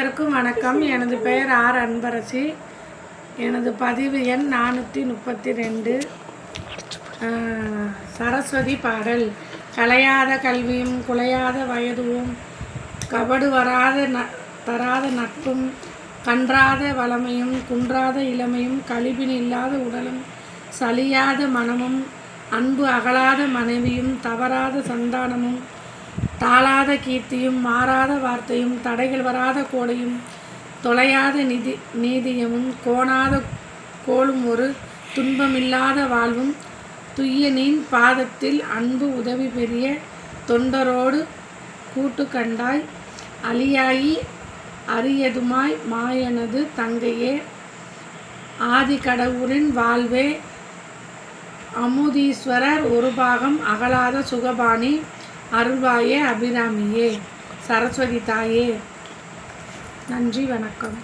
அனைவருக்கும் வணக்கம். எனது பெயர் ஆர். அன்பரசி. எனது பதிவு எண் நானூற்றி முப்பத்தி ரெண்டு. சரஸ்வதி பாடல். கலையாத கல்வியும் குலையாத வயதுவும் கபடு வராத ந தராத நட்பும் கன்றாத வளமையும் குன்றாத இளமையும் கழிவின் இல்லாத உடலும் சலியாத மனமும் அன்பு அகலாத மனைவியும் தவறாத சந்தானமும் தாளாத கீர்த்தியும் மாறாத வார்த்தையும் தடைகள் வராத கோடையும் தொலையாத நிதி நீதியமும் கோணாத கோலும் ஒரு துன்பமில்லாத வாழ்வும் துய்யனின் பாதத்தில் அன்பு உதவி பெரிய தொண்டரோடு கூட்டு கண்டாய் அழியாயி அரியதுமாய் மாயனது தங்கையே. ஆதி கடவுளின் வாழ்வே அமுதீஸ்வரர் ஒரு பாகம் அகலாத சுகபாணி அருள்வாயே அபிராமியே சரஸ்வதி தாயே. நன்றி வணக்கம்.